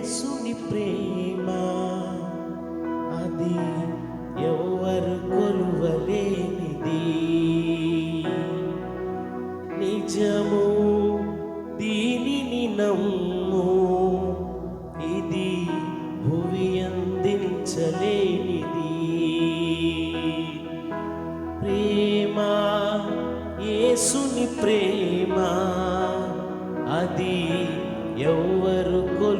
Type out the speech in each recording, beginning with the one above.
యేసుని ప్రేమ. అది ఎవరు కొలువలేనిది. నిజము దీనిని నమ్ము. ఇది భువి అందించలేనిది. ప్రేమ యేసుని ప్రేమ. అది ఎవరు కొలు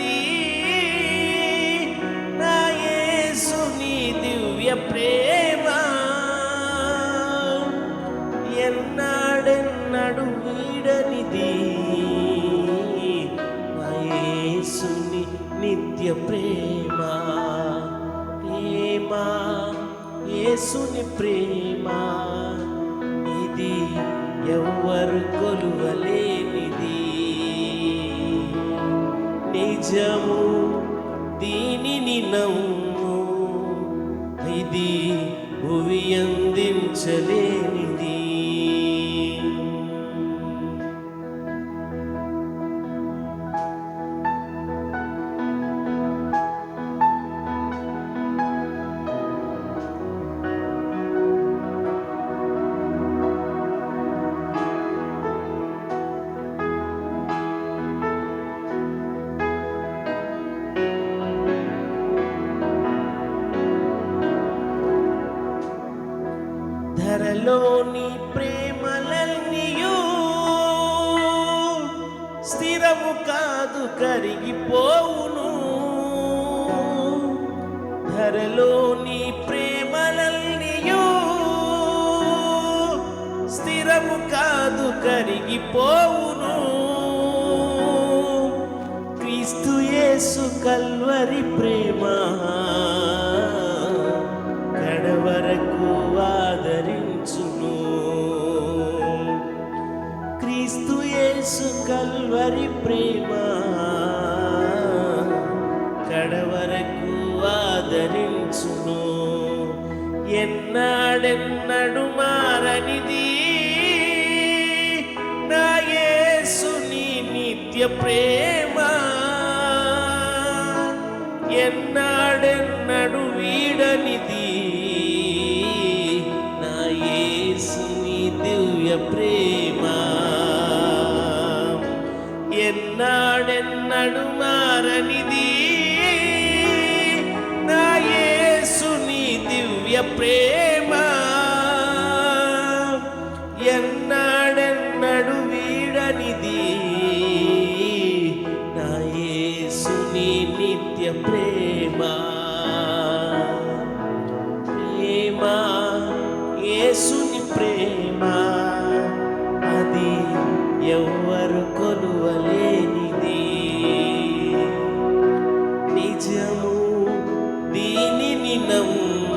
నిత్య ప్రేమ ప్రేమ యేసుని ప్రేమ. ఇది ఎవ్వరు కొలువలేనిది. నిజము దీనిని నమ్ము. ఇది భువి అందించలే నీలోని ప్రేమలన్నీయు స్థిరము కాదు కరిగిపోవును. ధరలోని ప్రేమలన్నీయు స్థిరము కాదు కరిగిపోవును. క్రీస్తు యేసు కల్వరి ప్రేమ యేసు కల్వరి ప్రేమ. కడవరకు ఆదరించును. ఎన్నాడెన్నడు మారనిది? నా యేసుని నిత్య ప్రేమ. ఎన్నాడెన్నడు మారనిది నా యేసుని దివ్య ప్రేమ. ఎన్నాడెన్నడు వీడనిది. నా యేసుని నిత్య ప్రేమ. ప్రేమ యేసుని ప్రేమ. అది ఎవ్వరు కొలువలేనిది. నిజము దీనిని నమ్ము.